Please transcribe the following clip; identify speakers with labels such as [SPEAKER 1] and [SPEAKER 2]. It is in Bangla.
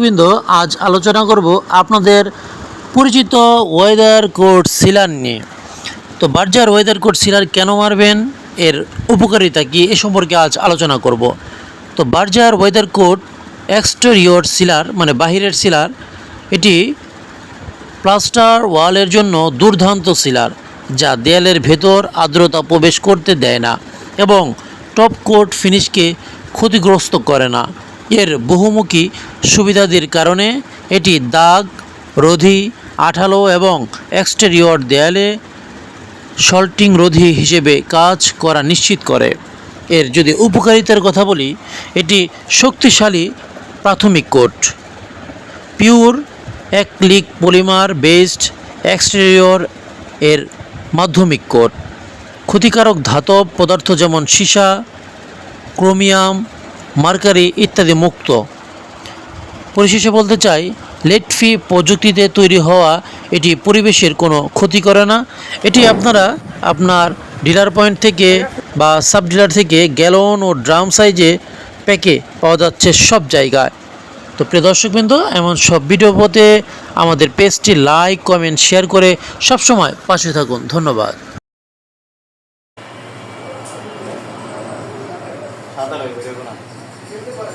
[SPEAKER 1] বৃন্দ আজ আলোচনা করব আপনাদের পরিচিত ওয়েদার কোড সিলার নিয়ে। তো বার্জার ওয়েদার কোড সিলার কেন মারবেন? এর উপকারিতা কী? এ সম্পর্কে আজ আলোচনা করব। তো Berger weather coat exterior sealer মানে বাহিরের সিলার এটি প্লাস্টার ওয়ালের জন্য দুর্দান্ত সিলার যা দেয়ালের ভেতর আর্দ্রতা প্রবেশ করতে দেয় না এবং টপ কোট ফিনিশকে ক্ষতিগ্রস্ত করে না। এর বহুমুখী সুবিধাদির কারণে এটি দাগ, রোধী, আঠালো এবং এক্সটেরিয়র দেয়ালে সল্টিং রোধী হিসেবে কাজ করা নিশ্চিত করে। এর যদি উপকারিতার কথা বলি, এটি শক্তিশালী প্রাথমিক coat. Pure acrylic polymer based exterior এর মাধ্যমিক কোট। ক্ষতিকারক ধাতব পদার্থ যেমন সীসা, ক্রোমিয়াম মার্কারি ইত্যাদি মুক্ত। পরিশেষে বলতে চাই, লেট ফি প্রযুক্তিতে তৈরি হওয়া এটি পরিবেশের কোনো ক্ষতি করে না। এটি আপনারা আপনার ডিলার পয়েন্ট থেকে বা সাব ডিলার থেকে গ্যালন ও ড্রাম সাইজে প্যাকে পাওয়া যাচ্ছে সব জায়গায়। তো প্রিয় দর্শকবৃন্দ, এমন সব ভিডিও পথে আমাদের পেজটি লাইক, কমেন্ট, শেয়ার করে সবসময় পাশে থাকুন। ধন্যবাদ।
[SPEAKER 2] না Eu tenho agora